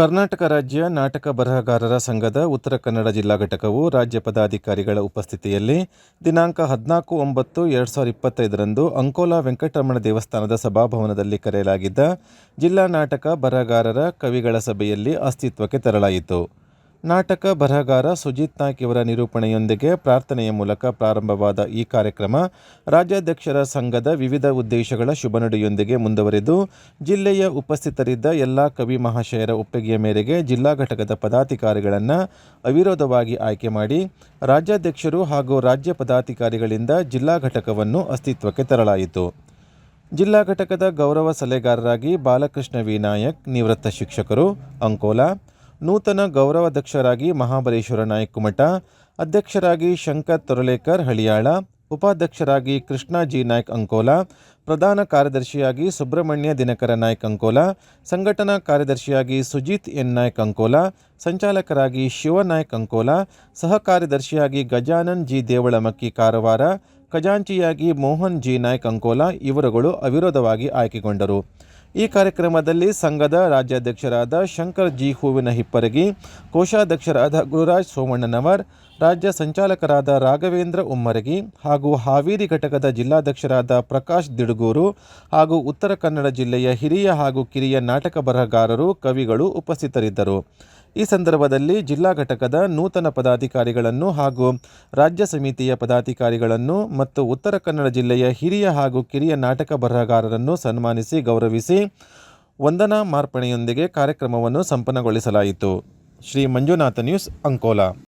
ಕರ್ನಾಟಕ ರಾಜ್ಯ ನಾಟಕ ಬರಹಗಾರರ ಸಂಘದ ಉತ್ತರ ಕನ್ನಡ ಜಿಲ್ಲಾ ಘಟಕವು ರಾಜ್ಯ ಪದಾಧಿಕಾರಿಗಳ ಉಪಸ್ಥಿತಿಯಲ್ಲಿ ದಿನಾಂಕ ಹದಿನಾಲ್ಕು ಒಂಬತ್ತು ಎರಡು ಸಾವಿರದ ಇಪ್ಪತ್ತೈದರಂದು ಅಂಕೋಲಾ ವೆಂಕಟರಮಣ ದೇವಸ್ಥಾನದ ಸಭಾಭವನದಲ್ಲಿ ಕರೆಯಲಾಗಿದ್ದ ಜಿಲ್ಲಾ ನಾಟಕ ಬರಹಗಾರರ ಕವಿಗಳ ಸಭೆಯಲ್ಲಿ ಅಸ್ತಿತ್ವಕ್ಕೆ ತರಲಾಯಿತು. ನಾಟಕ ಬರಹಗಾರ ಸುಜಿತ್ ನಾಯ್ಕ್ ಇವರ ನಿರೂಪಣೆಯೊಂದಿಗೆ ಪ್ರಾರ್ಥನೆಯ ಮೂಲಕ ಪ್ರಾರಂಭವಾದ ಈ ಕಾರ್ಯಕ್ರಮ ರಾಜ್ಯಾಧ್ಯಕ್ಷರ ಸಂಘದ ವಿವಿಧ ಉದ್ದೇಶಗಳ ಶುಭನುಡಿಯೊಂದಿಗೆ ಮುಂದುವರೆದು, ಜಿಲ್ಲೆಯ ಉಪಸ್ಥಿತರಿದ್ದ ಎಲ್ಲ ಕವಿ ಮಹಾಶಯರ ಒಪ್ಪಿಗೆಯ ಮೇರೆಗೆ ಜಿಲ್ಲಾ ಘಟಕದ ಪದಾಧಿಕಾರಿಗಳನ್ನು ಅವಿರೋಧವಾಗಿ ಆಯ್ಕೆ ಮಾಡಿ, ರಾಜ್ಯಾಧ್ಯಕ್ಷರು ಹಾಗೂ ರಾಜ್ಯ ಪದಾಧಿಕಾರಿಗಳಿಂದ ಜಿಲ್ಲಾ ಘಟಕವನ್ನು ಅಸ್ತಿತ್ವಕ್ಕೆ ತರಲಾಯಿತು. ಜಿಲ್ಲಾ ಘಟಕದ ಗೌರವ ಸಲಹೆಗಾರರಾಗಿ ಬಾಲಕೃಷ್ಣ ವಿನಾಯಕ್ ನಿವೃತ್ತ ಶಿಕ್ಷಕರು ಅಂಕೋಲಾ ನೂತನ ಗೌರವಾಧ್ಯಕ್ಷರಾಗಿ ಮಹಾಬಲೇಶ್ವರ ನಾಯಕ್ ಕುಮಟ, ಅಧ್ಯಕ್ಷರಾಗಿ ಶಂಕರ್ ತೊರಲೇಕರ್ ಹಳಿಯಾಳ, ಉಪಾಧ್ಯಕ್ಷರಾಗಿ ಕೃಷ್ಣ ಜಿ ನಾಯ್ಕ್ ಅಂಕೋಲಾ, ಪ್ರಧಾನ ಕಾರ್ಯದರ್ಶಿಯಾಗಿ ಸುಬ್ರಹ್ಮಣ್ಯ ದಿನಕರ ನಾಯ್ಕ್ ಅಂಕೋಲಾ, ಸಂಘಟನಾ ಕಾರ್ಯದರ್ಶಿಯಾಗಿ ಸುಜಿತ್ ಎನ್ ನಾಯ್ಕ್ ಅಂಕೋಲಾ, ಸಂಚಾಲಕರಾಗಿ ಶಿವನಾಯ್ಕ್ ಅಂಕೋಲಾ, ಸಹ ಕಾರ್ಯದರ್ಶಿಯಾಗಿ ಗಜಾನನ್ ಜಿ ದೇವಳಮಕ್ಕಿ ಕಾರವಾರ, ಖಜಾಂಚಿಯಾಗಿ ಮೋಹನ್ ಜಿ ನಾಯ್ಕ್ ಅಂಕೋಲಾ, ಇವರುಗಳು ಅವಿರೋಧವಾಗಿ ಆಯ್ಕೆಗೊಂಡರು. ಈ ಕಾರ್ಯಕ್ರಮದಲ್ಲಿ ಸಂಘದ ರಾಜ್ಯಾಧ್ಯಕ್ಷರಾದ ಶಂಕರ್ ಜಿ ಹೂವಿನ ಹಿಪ್ಪರಗಿ, ಕೋಶಾಧ್ಯಕ್ಷರಾದ ಗುರುರಾಜ್ ಸೋಮಣ್ಣನವರ್, ರಾಜ್ಯ ಸಂಚಾಲಕರಾದ ರಾಘವೇಂದ್ರ ಉಮ್ಮರಗಿ ಹಾಗೂ ಹಾವೇರಿ ಘಟಕದ ಜಿಲ್ಲಾಧ್ಯಕ್ಷರಾದ ಪ್ರಕಾಶ್ ದಿಡುಗೂರು ಹಾಗೂ ಉತ್ತರ ಕನ್ನಡ ಜಿಲ್ಲೆಯ ಹಿರಿಯ ಹಾಗೂ ಕಿರಿಯ ನಾಟಕ ಬರಹಗಾರರು ಕವಿಗಳು ಉಪಸ್ಥಿತರಿದ್ದರು. ಈ ಸಂದರ್ಭದಲ್ಲಿ ಜಿಲ್ಲಾ ಘಟಕದ ನೂತನ ಪದಾಧಿಕಾರಿಗಳನ್ನು ಹಾಗೂ ರಾಜ್ಯ ಸಮಿತಿಯ ಪದಾಧಿಕಾರಿಗಳನ್ನು ಮತ್ತು ಉತ್ತರ ಕನ್ನಡ ಜಿಲ್ಲೆಯ ಹಿರಿಯ ಹಾಗೂ ಕಿರಿಯ ನಾಟಕ ಬರಹಗಾರರನ್ನು ಸನ್ಮಾನಿಸಿ ಗೌರವಿಸಿ ವಂದನಾ ಮಾರ್ಪಣೆಯೊಂದಿಗೆ ಕಾರ್ಯಕ್ರಮವನ್ನು ಸಂಪನ್ನಗೊಳಿಸಲಾಯಿತು. ಶ್ರೀ ಮಂಜುನಾಥ ನ್ಯೂಸ್ ಅಂಕೋಲಾ.